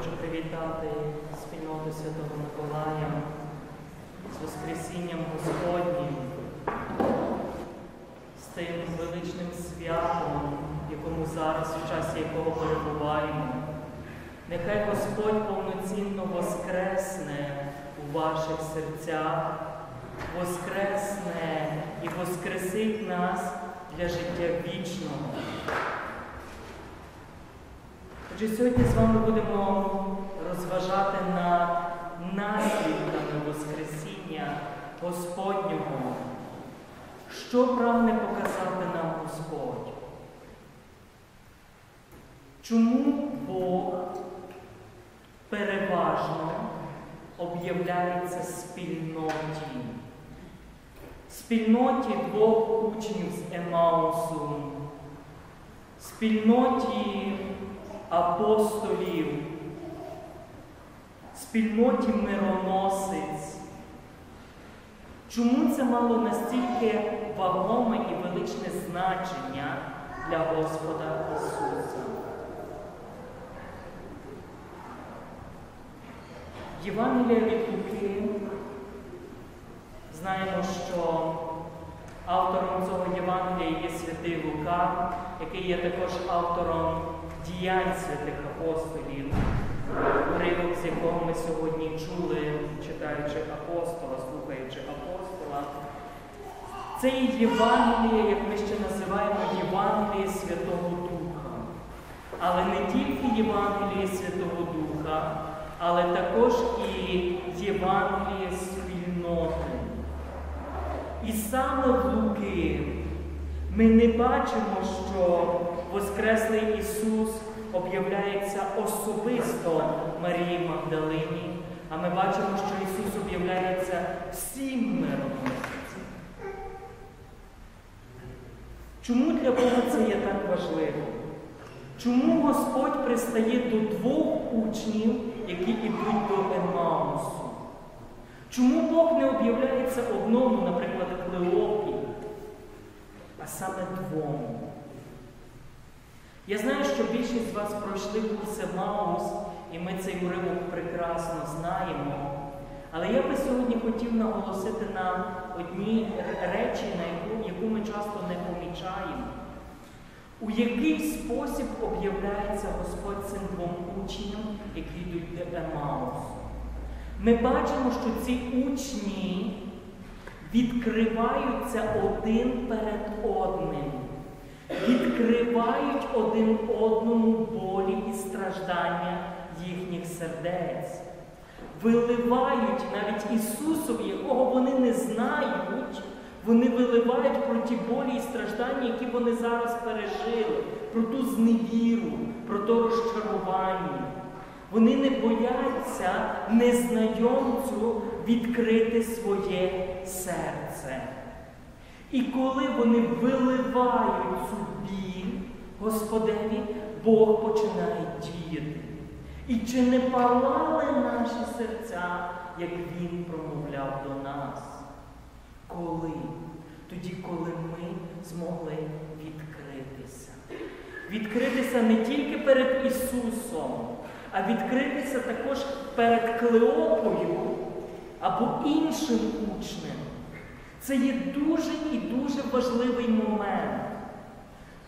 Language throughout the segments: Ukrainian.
хочу привітати спільноту Святого Миколая з Воскресінням Господнім, з тим величним святом, якому зараз, в часі якого перебуваємо. Нехай Господь повноцінно воскресне у ваших серцях, воскресне і воскресить нас для життя вічного. Отже, сьогодні з вами будемо розважати над наслідками Воскресіння Господнього. Що прагне показати нам Господь? Чому Бог переважно об'являється спільноті? Спільноті двох учнів з Емаусу, спільноті апостолів, спільноті мироносиць. Чому це мало настільки вагоме і величне значення для Господа Ісуса? Євангелія від Луки знаємо, що автором цього Євангелія є святий Лука, який є також автором діянь святих апостолів, уривок, з якого ми сьогодні чули, читаючи апостола, слухаючи апостола. Це є Євангеліє, як ми ще називаємо Євангеліє Святого Духа. Але не тільки Євангеліє Святого Духа, але також і Євангеліє спільноти. І саме в Луки ми не бачимо, що Воскреслий Ісус об'являється особисто Марії Магдалині, а ми бачимо, що Ісус об'являється всім мироносцям. Чому для Бога це є так важливо? Чому Господь пристає до двох учнів, які йдуть до Емаусу? Чому Бог не об'являється одному, наприклад, Клеопі, а саме двом? Я знаю, що більшість з вас пройшли курси Маус, і ми цей уривок прекрасно знаємо. Але я би сьогодні хотів наголосити на одній речі, на яку, яку ми часто не помічаємо. У який спосіб об'являється Господь цим двом учням, які йдуть до Емаусу? Ми бачимо, що ці учні відкриваються один перед одним, відкривають один одному болі і страждання їхніх сердець, виливають навіть Ісусові, якого вони не знають, вони виливають про ті болі і страждання, які вони зараз пережили, про ту зневіру, про то розчарування. Вони не бояться незнайомцю відкрити своє серце. І коли вони виливають біль Господеві, Бог починає діяти. І чи не палали наші серця, як Він промовляв до нас? Коли? Тоді, коли ми змогли відкритися. Відкритися не тільки перед Ісусом, а відкритися також перед Клеопою або іншим учнем. Це є дуже і дуже важливий момент.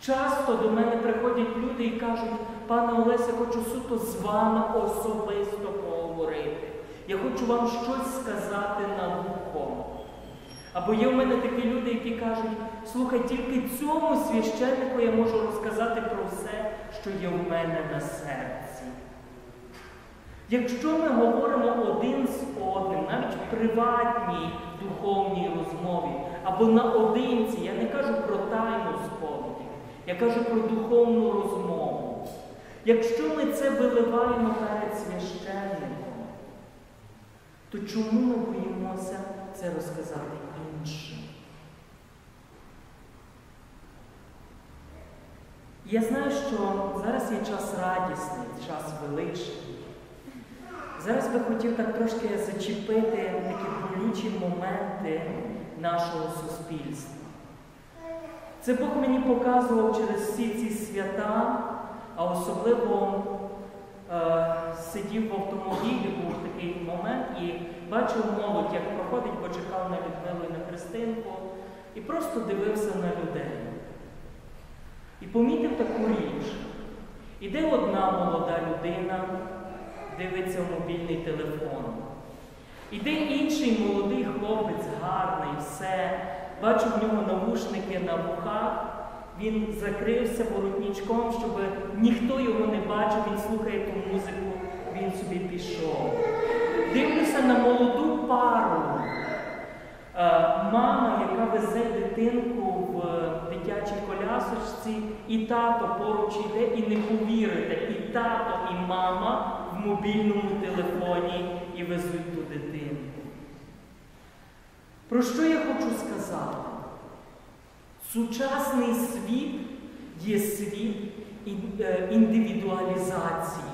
Часто до мене приходять люди і кажуть, пане Олеся, хочу суто з вами особисто поговорити. Я хочу вам щось сказати на вухо. Або є в мене такі люди, які кажуть, слухай, тільки цьому священнику я можу розказати про все, що є в мене на серці. Якщо ми говоримо один з одним, навіть в приватній духовній розмові, або наодинці, я не кажу про тайну сповіді, я кажу про духовну розмову. Якщо ми це виливаємо перед священником, то чому ми боїмося це розказати іншим? Я знаю, що зараз є час радісний, час величний. Зараз би хотів так трошки зачепити такі болючі моменти нашого суспільства. Це Бог мені показував через всі ці свята, а особливо е, сидів бачив молодь, як проходить, бо чекав на Людмилу і на Христинку, і просто дивився на людей. І помітив таку річ. Іде одна молода людина, дивиться в мобільний телефон. Іде інший молодий хлопець, гарний, все. Бачу в нього навушники на вухах. Він закрився воротничком, щоб ніхто його не бачив, він слухає ту музику, він собі пішов. Дивлюся на молоду пару. Е, Мама, яка везе дитинку в дитячій колясочці, і тато поруч йде, і не повірите, і тато, і мама мобільному телефоні і везуть ту дитинку. Про що я хочу сказати? Сучасний світ є світ е, індивідуалізації.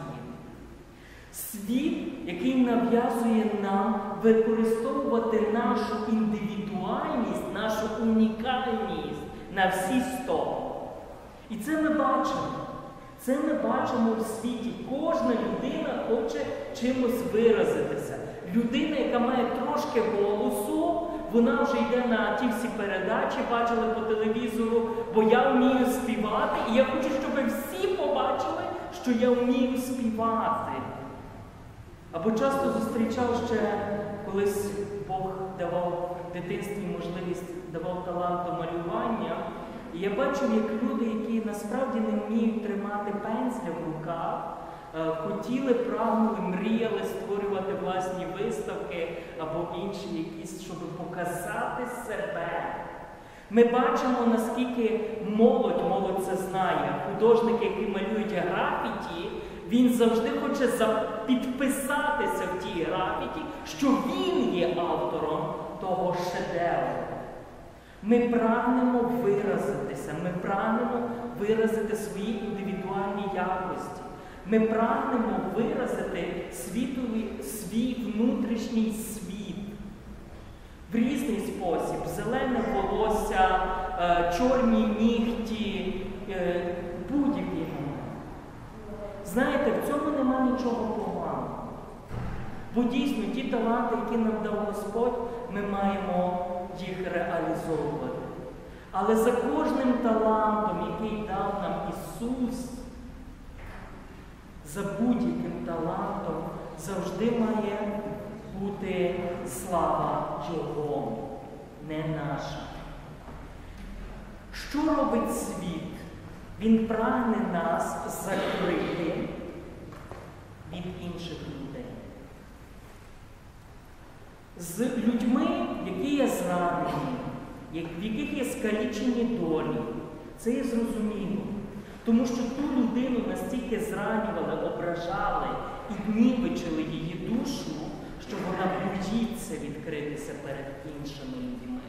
Світ, який нав'язує нам використовувати нашу індивідуальність, нашу унікальність на всі сто. І це ми бачимо. Це ми бачимо в світі. Кожна людина хоче чимось виразитися. Людина, яка має трошки голосу, вона вже йде на ті всі передачі, бачили по телевізору, бо я вмію співати, і я хочу, щоб всі побачили, що я вмію співати. Або часто зустрічав ще колись Бог давав дитинстві можливість, давав талант до малювання. І я бачив, як люди, які насправді не вміють тримати пензля в руках, е, хотіли, прагнули, мріяли створювати власні виставки або інші якісь, щоб показати себе. Ми бачимо, наскільки молодь, молодь це знає, художники, які малюють графіті, він завжди хоче підписатися в тій графіті, що він є автором того шедевру. Ми прагнемо виразитися, ми прагнемо виразити свої індивідуальні якості. Ми прагнемо виразити світові, свій внутрішній світ в різний спосіб: зелене волосся, е, чорні нігті, е, момент. Знаєте, в цьому нема нічого поганого. Бо дійсно ті таланти, які нам дав Господь, ми маємо їх реалізовувати. Але за кожним талантом, який дав нам Ісус, за будь-яким талантом завжди має бути слава Його, не наша. Що робить світ? Він прагне нас закрити від інших людей. З людьми, які є зранені, в яких є скалічені долі, це є зрозуміло. Тому що ту людину настільки зранювали, ображали і нівечили її душу, що вона боїться відкритися перед іншими людьми.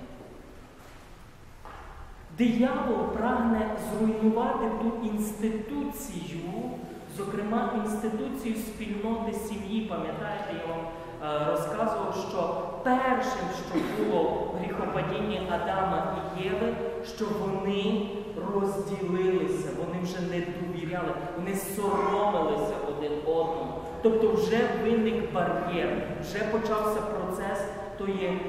Диявол прагне зруйнувати ту інституцію, зокрема інституцію спільноти сім'ї. Пам'ятаєте, я вам розказував, що першим, що було в гріхопадінні Адама і Єви, що вони розділилися, вони вже не довіряли, вони соромилися один одному. Тобто вже виник бар'єр, вже почався процес тої е,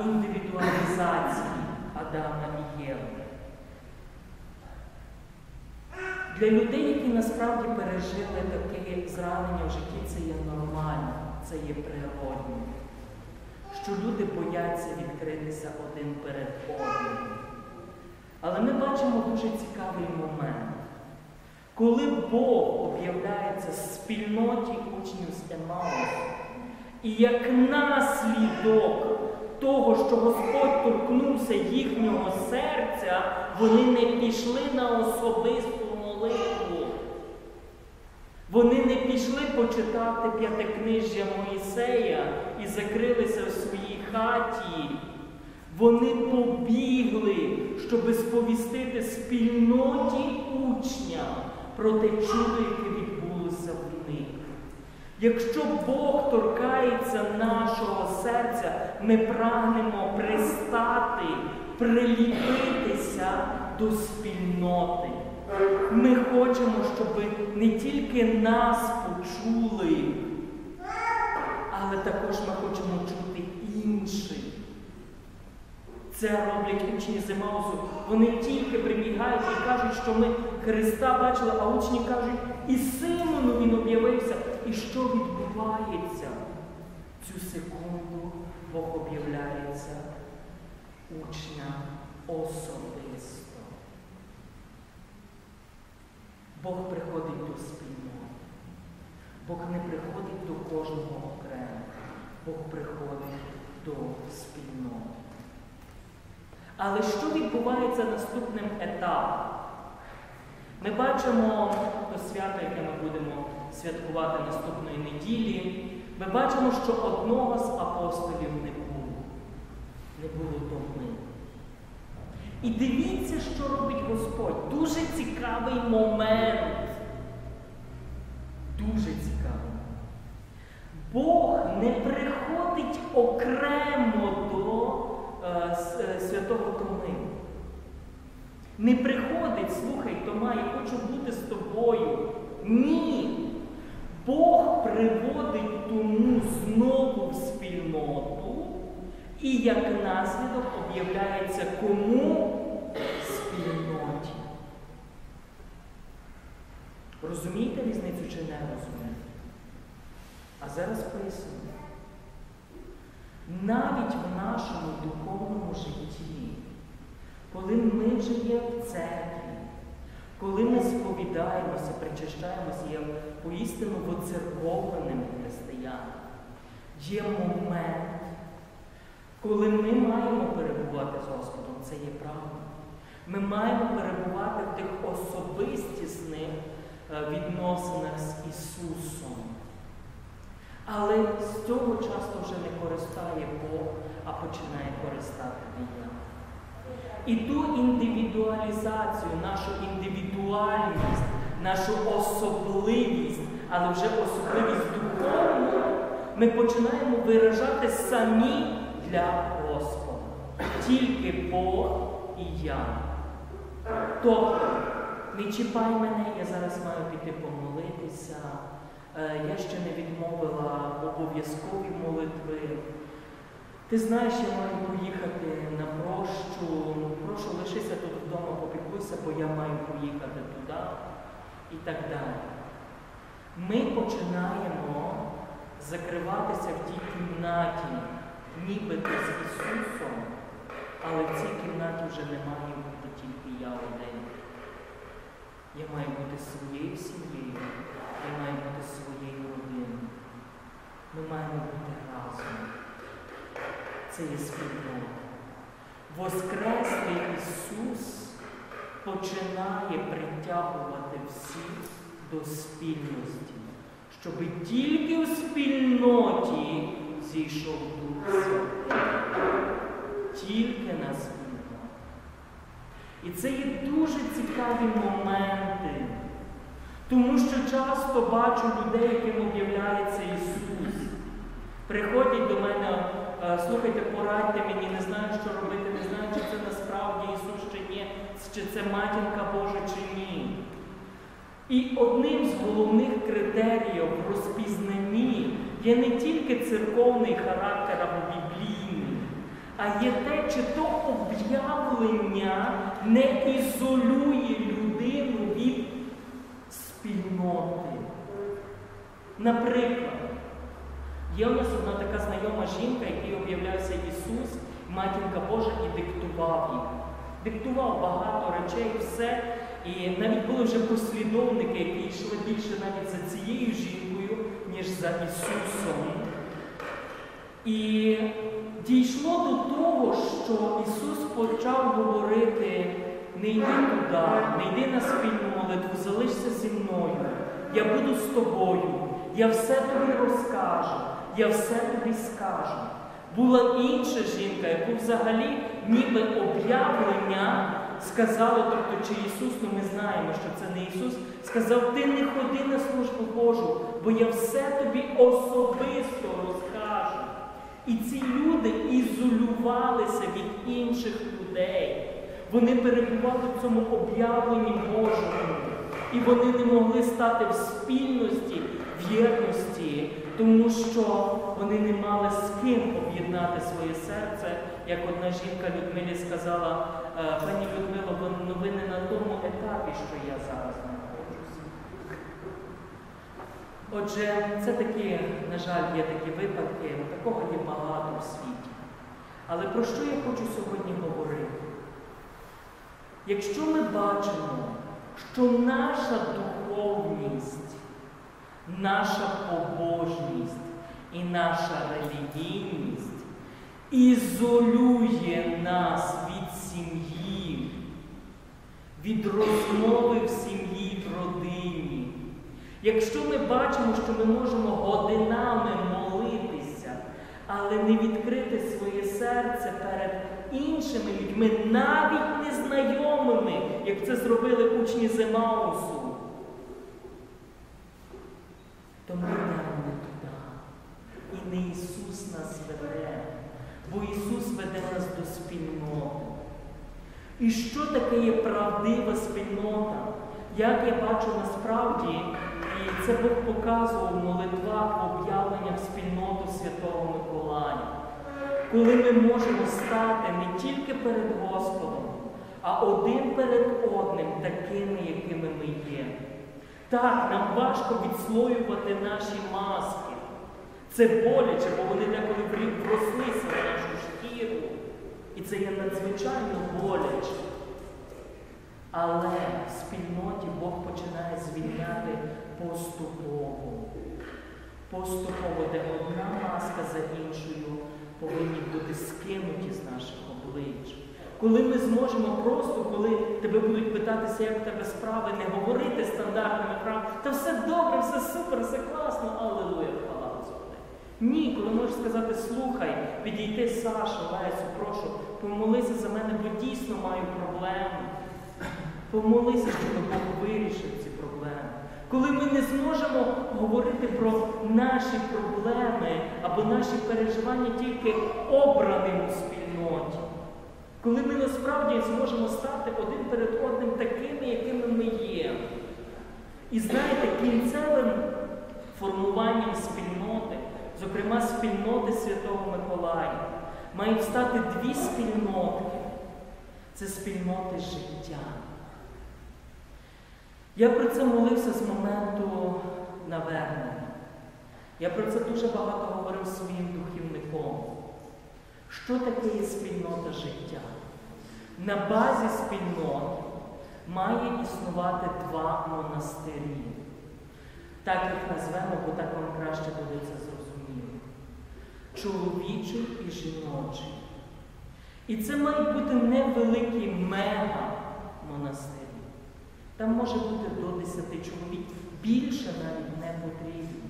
індивідуалізації Адама і Єви. Для людей, які насправді пережили таке зранення в житті, це є нормально, це є природно. Що люди бояться відкритися один перед одним. Але ми бачимо дуже цікавий момент. Коли Бог об'являється спільноті учнів з Емаусу, і як наслідок того, що Господь торкнувся їхнього серця, вони не пішли на особисту молитву. Вони не пішли почитати п'ятикнижжя Моїсея і закрилися в своїй хаті. Вони побігли, щоб сповістити спільноті учням про те чудо, яке відбулося в них. Якщо Бог торкається нашого серця, ми прагнемо пристати, приліпитися до спільноти. Ми хочемо, щоб не тільки нас почули, але також ми хочемо чути інших. Це роблять учні з Вони тільки прибігають і кажуть, що ми Христа бачили, а учні кажуть, і Симону він об'явився. І що відбувається? Цю секунду Бог об'являється учня особисто. Бог приходить до спільноти. Бог не приходить до кожного окремо. Бог приходить до спільноти. Але що відбувається наступним етапом? Ми бачимо то свято, яке ми будемо святкувати наступної неділі. Ми бачимо, що одного з апостолів не було. Не було Томи. І дивіться, що робить Господь. Дуже цікавий момент. Дуже цікавий. Бог не приходить окремо до е, е, святого Томи. Не приходить, слухай, Тома, я хочу бути з тобою. Ні. Бог приводить тому знову в спільноту і як наслідок об'являється кому спільноті. Розумієте різницю чи не розумієте? А зараз поясню. Навіть в нашому духовному житті, коли ми вже є в церкві, коли ми сповідаємося, причащаємося, є поістину воцерковленими християнами, є момент, коли ми маємо перебувати з Господом, це є правда. Ми маємо перебувати в тих особистісних е, відносинах з Ісусом. Але з цього часто вже не користає Бог, а починає користати диявол. І ту індивідуалізацію, нашу індивідуальність, нашу особливість, але вже особливість духовну, ми починаємо виражати самі для Господа. Тільки Бог і я. Тобто, не чіпай мене, я зараз маю піти помолитися. Е, Я ще не відмовила обов'язкові молитви. Ти знаєш, я маю поїхати на прощу. Ну, прошу, лишися тут вдома, попікуйся, бо я маю поїхати туди і так далі. Ми починаємо закриватися в тій кімнаті, нібито з Ісусом, але в цій кімнаті вже не має бути тільки я один. Я маю бути своєю сім'єю, я маю бути своєю родиною. Ми маємо бути разом. Це є спільнота. Воскреслий Ісус починає притягувати всіх до спільності, щоб тільки у спільноті зійшов Дух Святий. Тільки на спільноті. І це є дуже цікаві моменти. Тому що часто бачу людей, яким об'являється Ісус. Приходять до мене, «Е, слухайте, порадьте мені, не знаю, що робити, не знаю, чи це насправді Ісус чи ні, чи це матінка Божа чи ні. І одним з головних критеріїв розпізнанні є не тільки церковний характер або біблійний, а є те, чи то об'явлення не ізолює людину від спільноти. Наприклад, є у нас одна така знайома жінка, якій об'являвся Ісус, матінка Божа, і диктував їх. Диктував багато речей, все. І навіть були вже послідовники, які йшли більше навіть за цією жінкою, ніж за Ісусом. І дійшло до того, що Ісус почав говорити: не йди туди, не йди на спільну молитву, залишся зі мною. Я буду з тобою, я все тобі розкажу, я все тобі скажу. Була інша жінка, яку взагалі ніби об'явлення сказало, тобто чи Ісус, ну ми знаємо, що це не Ісус, сказав, ти не ходи на службу Божу, бо я все тобі особисто розкажу. І ці люди ізолювалися від інших людей. Вони перебували в цьому об'явленні Божому. І вони не могли стати в спільності, в єдності, тому що вони не мали з ким об'єднати своє серце як одна жінка Людмилі сказала, «Е, пані Людмило, ви- ну ви не на тому етапі, що я зараз знаходжуся. Отже, це такі, на жаль, є такі випадки, такого є багато в світі. Але про що я хочу сьогодні говорити? Якщо ми бачимо, що наша духовність, наша побожність і наша релігійність ізолює нас від сім'ї, від розмови в сім'ї, в родині. Якщо ми бачимо, що ми можемо годинами молитися, але не відкрити своє серце перед іншими людьми, навіть незнайомими, як це зробили учні Земаусу, то ми йдемо не туди. І не Ісус нас веде, бо Ісус веде нас до спільноти. І що таке є правдива спільнота? Як я бачу насправді, і це Бог показував в молитвах, в об'явленнях спільноту Святого Миколая, коли ми можемо стати не тільки перед Господом, а один перед одним такими, якими ми є. Так, нам важко відслоювати наші маски. Це боляче, бо вони деколи врослися в нашу шкіру. І це є надзвичайно боляче. Але в спільноті Бог починає звільняти поступово. Поступово, де одна маска за іншою повинні бути скинуті з наших облич. Коли ми зможемо просто, коли тебе будуть питатися, як в тебе справи, не говорити стандартними фразами, та все добре, все супер, все класно, аллилуйя. Ні, коли можеш сказати, слухай, підійти Сашу, Лесю, прошу, помолися за мене, бо дійсно маю проблеми. Помолися, щоб Бог вирішив ці проблеми. Коли ми не зможемо говорити про наші проблеми або наші переживання тільки обраним у спільноті. Коли ми насправді зможемо стати один перед одним такими, якими ми є. І знаєте, кінцевим формуванням спільноти, зокрема спільноти Святого Миколая, мають стати дві спільноти. Це спільноти життя. Я про це молився з моменту навернення. Я про це дуже багато говорив своїм духівником. Що таке є спільнота життя? На базі спільнот має існувати два монастирі. Так їх назвемо, бо так вам краще буде це зрозуміло. Чоловічий і жіночий. І це мають бути невеликі мега-монастирі. Там може бути до 10 чоловік. Більше навіть не потрібно.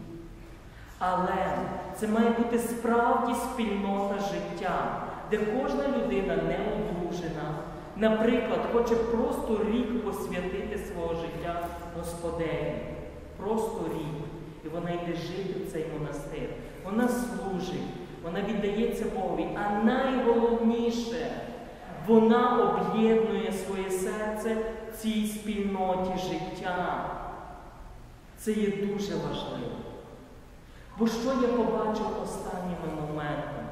Але це має бути справді спільнота життя, де кожна людина не одружена, наприклад, хоче просто рік посвятити свого життя Господеві. Просто рік. І вона йде жити в цей монастир. Вона служить, вона віддається Богові. А найголовніше, вона об'єднує своє серце цій спільноті життя. Це є дуже важливо. Бо що я побачив останніми моментами?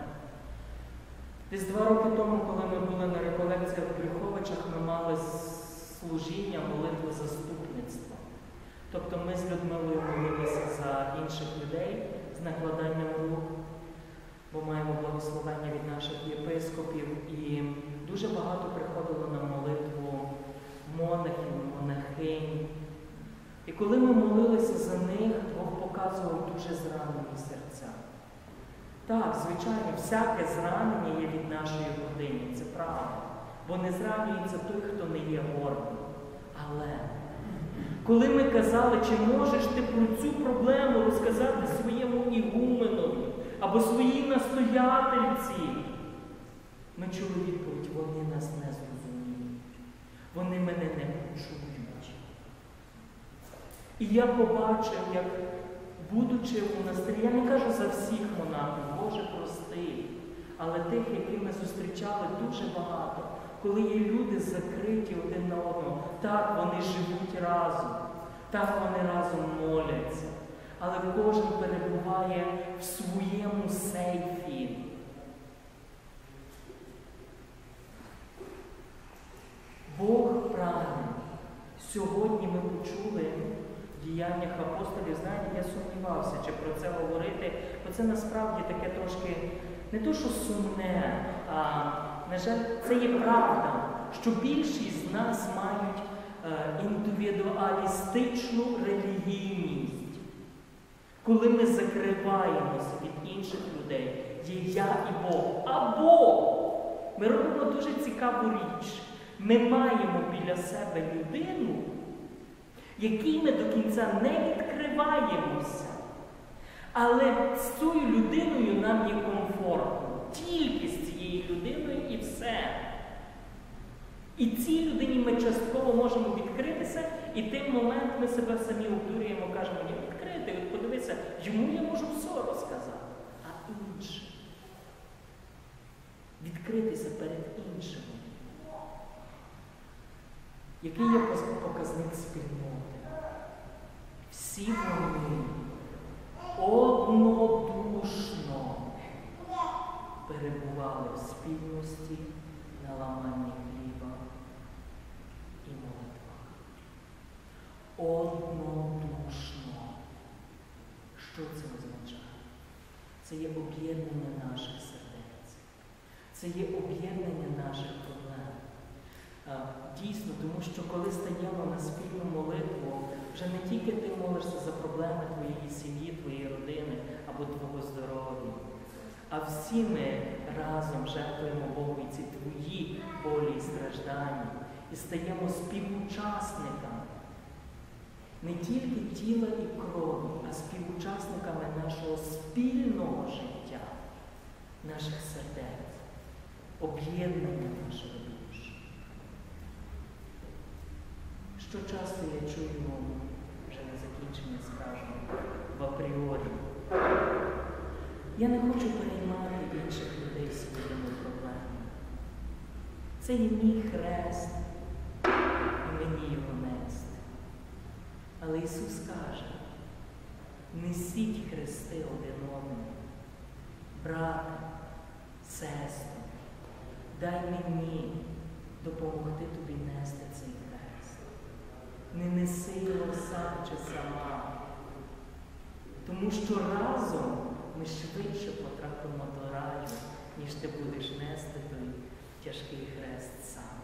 Десь два роки тому, коли ми були на реколекціях в Брюховичах, ми мали служіння молитви заступництва. Тобто ми з Людмилою молилися за інших людей накладанням рук, бо маємо благословення від наших єпископів. І дуже багато приходило на молитву монахів, монахинь. І коли ми молилися за них, Бог показував дуже зранені серця. Так, звичайно, всяке зранення є від нашої родини, це правда. Бо не зранюється той, хто не є гордим. Але коли ми казали, чи можеш ти про цю проблему розказати своєму ігуменові або своїй настоятельці, ми чули відповідь, вони нас не зрозуміють. Вони мене не почують. І я побачив, як, будучи в монастирі, я не кажу за всіх монахів, Боже прости, але тих, які ми зустрічали дуже багато, коли є люди закриті один на одного. Так вони живуть разом, так вони разом моляться. Але кожен перебуває в своєму сейфі. Бог прагне. Сьогодні ми почули в діяннях апостолів, знаєте, я сумнівався, чи про це говорити, бо це насправді таке трошки не то, що сумне, а на жаль, це є правда, що більшість з нас мають е, індивідуалістичну релігійність. Коли ми закриваємося від інших людей, є я і Бог. Або ми робимо дуже цікаву річ. Ми маємо біля себе людину, якій ми до кінця не відкриваємося. Але з цією людиною нам є комфортно. Тільки з цією людиною і все. І цій людині ми частково можемо відкритися, і тим момент ми себе самі обдурюємо, кажемо, ні, відкрити, от подивися, йому я можу все розказати, а інше. Відкритися перед іншими. Який є показник спільноти? Всі вони однодушно перебували в спільності на ламанні хліба і молитвах. Однодушно. Що це означає? Це є об'єднання наших сердець. Це є об'єднання наших проблем. Дійсно, тому що коли стаємо на спільну молитву, вже не тільки ти молишся за проблеми твоєї сім'ї, твоєї родини або твого здоров'я, а всі ми разом жертвуємо Богу і ці твої болі і страждання і стаємо співучасниками не тільки тіла і крові, а співучасниками нашого спільного життя, наших сердець, об'єднання наших душ. Що часто я чую, вже на закінчення скажу, в апріорі. Я не хочу переймати інших людей своїми проблемами. Це є мій хрест, і мені його нести. Але Ісус каже, несіть хрести один одному, брате, сестру, дай мені допомогти тобі нести цей хрест. Не неси його сам чи сама, тому що разом ми швидше потрапимо до раю, ніж ти будеш нести той тяжкий хрест сам.